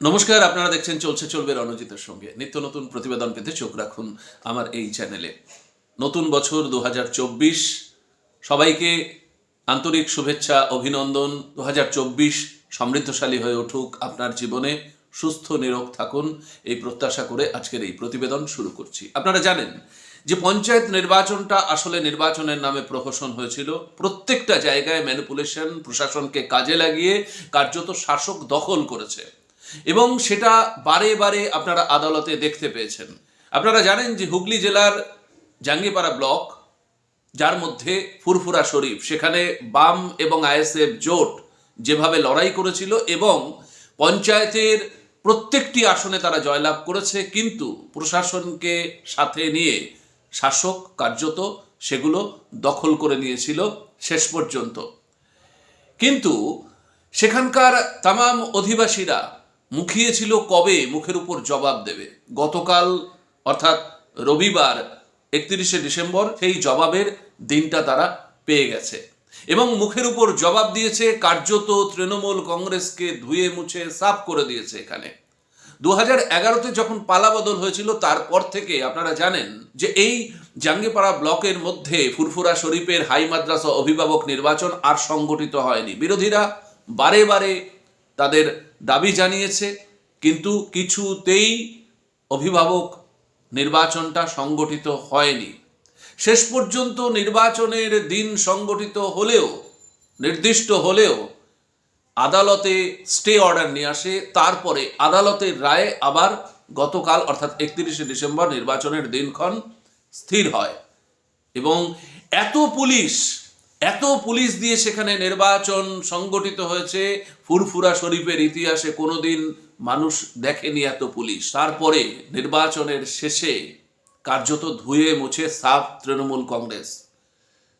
নমস্কার, আপনারা দেখছেন চলছে চলবে রণজিতের সঙ্গে। নিত্য নতুন প্রতিবেদন পেতে চোখ রাখুন আমার এই চ্যানেলে। নতুন বছর দু হাজার চব্বিশ, সবাইকে আন্তরিক শুভেচ্ছা, অভিনন্দন। দু হাজার চব্বিশ সমৃদ্ধশালী হয়ে উঠুক আপনার জীবনে, সুস্থ, নিরোগ থাকুন, এই প্রত্যাশা করে আজকের এই প্রতিবেদন শুরু করছি। আপনারা জানেন যে পঞ্চায়েত নির্বাচনটা আসলে নির্বাচনের নামে প্রহসন হয়েছিল। প্রত্যেকটা জায়গায় ম্যানিপুলেশন প্রশাসনকে কাজে লাগিয়ে কার্যত শাসক দখল করেছে। এবং সেটা বারে বারে আপনারা আদালতে দেখতে পেয়েছেন। আপনারা জানেন যে হুগলি জেলার জাঙ্গিপাড়া ব্লক, যার মধ্যে ফুরফুরা শরীফ, সেখানে বাম এবং আইএসএফ জোট যেভাবে লড়াই করেছিল এবং পঞ্চায়েতের প্রত্যেকটি আসনে তারা জয়লাভ করেছে, কিন্তু প্রশাসনকে সাথে নিয়ে শাসক কার্যত সেগুলো দখল করে নিয়েছিল শেষ পর্যন্ত। কিন্তু সেখানকার তামাম অধিবাসীরা মুখিয়েছিল কবে? মুখের উপর জবাব দেবে। গতকাল, অর্থাৎ রবিবার, একত্রিশে ডিসেম্বর, সেই জবাবের দিনটা তারা পেয়ে গেছে। এবং মুখের উপর জবাব দিয়েছে, কার্যত তৃণমূল কংগ্রেসকে ধুয়ে মুছে সাফ করে দিয়েছে এখানে। দু হাজার এগারোতে যখন পালাবদল হয়েছিল, তারপর থেকে আপনারা জানেন যে এই জাঙ্গিপাড়া ব্লকের মধ্যে ফুরফুরা শরীফের হাই মাদ্রাসা অভিভাবক নির্বাচন আর সংগঠিত হয়নি। বিরোধীরা বারে বারে তাদের দাবি জানিয়েছে, কিন্তু কিছুতেই অভিভাবক নির্বাচনটা সংগঠিত হয়নি। শেষ পর্যন্ত নির্বাচনের দিন সংগঠিত হলেও, নির্দিষ্ট হলেও আদালতে স্টে অর্ডার নিয়ে আসে, তারপরে আদালতের রায়ে আবার গতকাল, অর্থাৎ একত্রিশে ডিসেম্বর নির্বাচনের দিনক্ষণ স্থির হয়। এবং এত পুলিশ এত পুলিশ দিয়ে সেখানে নির্বাচন সংগঠিত হয়েছে, ফুরফুরা শরীফের ইতিহাসে কোনোদিন মানুষ দেখেনি এত পুলিশ। তারপরে নির্বাচনের শেষে কার্যত ধুয়ে মুছে সাফ তৃণমূল কংগ্রেস।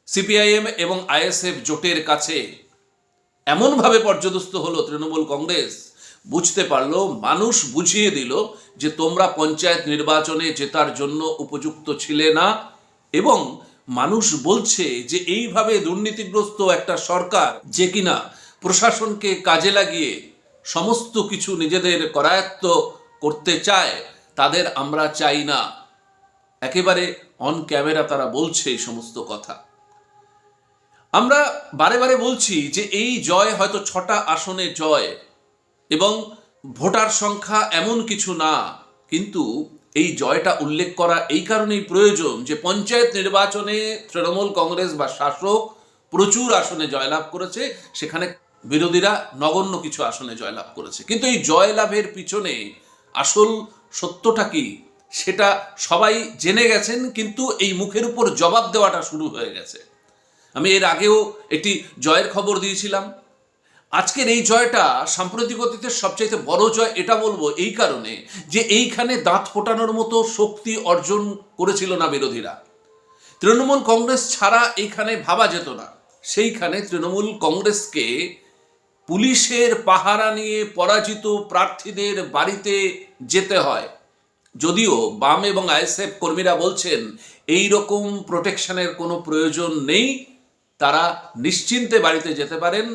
সিপিআইএম এবং আইএসএফ জোটের কাছে এমনভাবে পর্যদস্ত হলো তৃণমূল কংগ্রেস, বুঝতে পারল, মানুষ বুঝিয়ে দিল যে তোমরা পঞ্চায়েত নির্বাচনে জেতার জন্য উপযুক্ত ছিলে না এবং মানুষ বলছে যে এইভাবে দুর্নীতিগ্রস্ত একটা সরকার যে কিনা প্রশাসনকে কাজে লাগিয়ে সমস্ত কিছু নিজেদের করায়ত্ত করতে চায়, তাদের আমরা চাই না। একেবারে অন ক্যামেরা তারা বলছে এই সমস্ত কথা। আমরা বারে বারে বলছি যে এই জয় হয়তো ছটা আসনে জয় এবং ভোটার সংখ্যা এমন কিছু না, কিন্তু এই জয়টা উল্লেখ করা এই কারণেই প্রয়োজন যে পঞ্চায়েত নির্বাচনে তৃণমূল কংগ্রেস বা শাসক প্রচুর আসনে জয়লাভ করেছে, সেখানে বিরোধীরা নগণ্য কিছু আসনে জয়লাভ করেছে। কিন্তু এই জয়লাভের পিছনে আসল সত্যটা কি, সেটা সবাই জেনে গেছেন, কিন্তু এই মুখের উপর জবাব দেওয়াটা শুরু হয়ে গেছে। আমি এর আগেও একটি জয়ের খবর দিয়েছিলাম। আজকের এই জয়টা সাম্প্রতিক অতীতের সবচাইতে বড় জয়, এটা বলব এই কারণে যে এইখানে দাঁত ফোটানোর মতো শক্তি অর্জন করেছিল না বিরোধীরা। তৃণমূল কংগ্রেস ছাড়া এইখানে ভাবা যেত না। সেইখানে তৃণমূল কংগ্রেসকে পুলিশের পাহারা নিয়ে পরাজিত প্রার্থীদের বাড়িতে যেতে হয়। যদিও বাম এবং আইএসএফ কর্মীরা বলছেন, এই রকম প্রোটেকশনের কোনো প্রয়োজন নেই। তারা নিশ্চিন্তে বাড়িতে যেতে পারেন।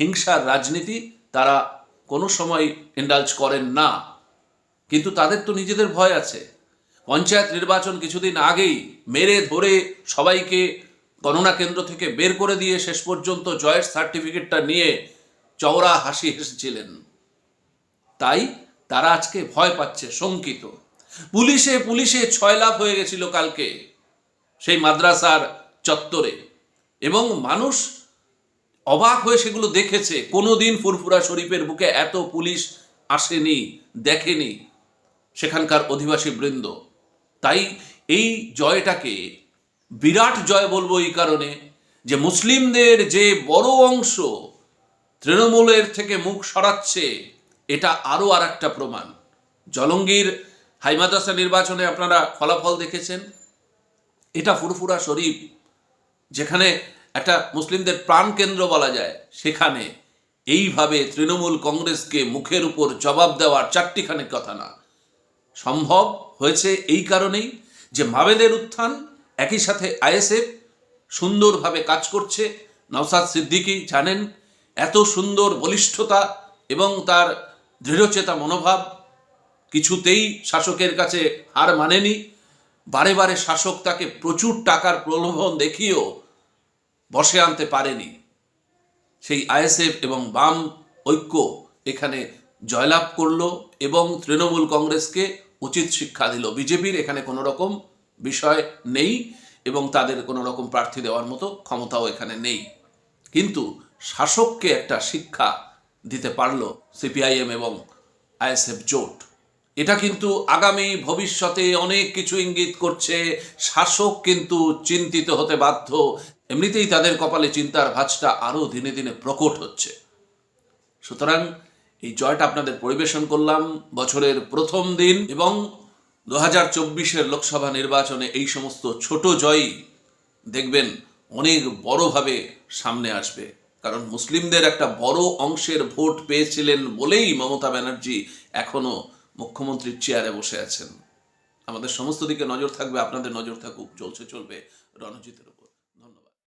হিংসার রাজনীতি তারা কোনো সময় ইন্ডালজ করেন না। কিন্তু তাদের তো নিজেদের ভয় আছে। পঞ্চায়েত নির্বাচন কিছুদিন আগেই মেরে ধরে সবাইকে গণনা কেন্দ্র থেকে বের করে দিয়ে শেষ পর্যন্ত জয়ের সার্টিফিকেটটা নিয়ে চওড়া হাসি হেসেছিলেন। তাই তারা আজকে ভয় পাচ্ছে, শঙ্কিত। পুলিশে পুলিশে ছয় লাভ হয়ে গেছিল কালকে সেই মাদ্রাসার চত্বরে। এবং মানুষ অবাক হয়ে সেগুলো দেখেছে। কোনোদিন ফুরফুরা শরীফের বুকে এত পুলিশ আসেনি, দেখেনি সেখানকার অধিবাসী বৃন্দ। তাই এই জয়টাকে বিরাট জয় বলব এই কারণে যে মুসলিমদের যে বড় অংশ তৃণমূলের থেকে মুখ সরাচ্ছে, এটা আরও আর একটা প্রমাণ। জলঙ্গির হাইমাদাসা নির্বাচনে আপনারা ফলাফল দেখেছেন। এটা ফুরফুরা শরীফ, যেখানে একটা মুসলিমদের প্রাণকেন্দ্র বলা যায়, সেখানে এইভাবে তৃণমূল কংগ্রেসকে মুখের উপর জবাব দেওয়ার চারটিখানে কথা না। সম্ভব হয়েছে এই কারণেই যে মাবেদের উত্থান, একই সাথে আইএসএফ সুন্দরভাবে কাজ করছে। নওসাদ সিদ্দিকী জানেন, এত সুন্দর বলিষ্ঠতা এবং তার দৃঢ়চেতা মনোভাব কিছুতেই শাসকের কাছে হার মানেনি। বারে বারে শাসক তাকে প্রচুর টাকার প্রলোভন দেখিয়েও বসে আনতে পারেনি। সেই আইএসএফ এবং বাম ঐক্য এখানে জয়লাভ করল এবং তৃণমূল কংগ্রেসকে উচিত শিক্ষা দিল। বিজেপির এখানে কোনো রকম বিষয় নেই এবং তাদের কোনো রকম প্রার্থী দেওয়ার মতো ক্ষমতাও এখানে নেই। কিন্তু শাসককে একটা শিক্ষা দিতে পারল সিপিআইএম এবং আইএসএফ জোট। এটা কিন্তু আগামী ভবিষ্যতে অনেক কিছু ইঙ্গিত করছে। শাসক কিন্তু চিন্তিত হতে বাধ্য। এমনিতেই তাদের কপালে চিন্তার ভাঁজটা আরও দিনে দিনে প্রকট হচ্ছে। সুতরাং এই জয়টা আপনাদের পরিবেশন করলাম বছরের প্রথম দিন এবং দু হাজার চব্বিশের লোকসভা নির্বাচনে এই সমস্ত ছোট জয়ই দেখবেন অনেক বড়ভাবে সামনে আসবে। কারণ মুসলিমদের একটা বড় অংশের ভোট পেয়েছিলেন বলেই মমতা ব্যানার্জি এখনও মুখ্যমন্ত্রীর চেয়ারে বসে আছেন। আমাদের সমস্ত দিকে নজর থাকবে, আপনাদের নজর থাকুক, চলছে, চলবে, রণজিতের উপর।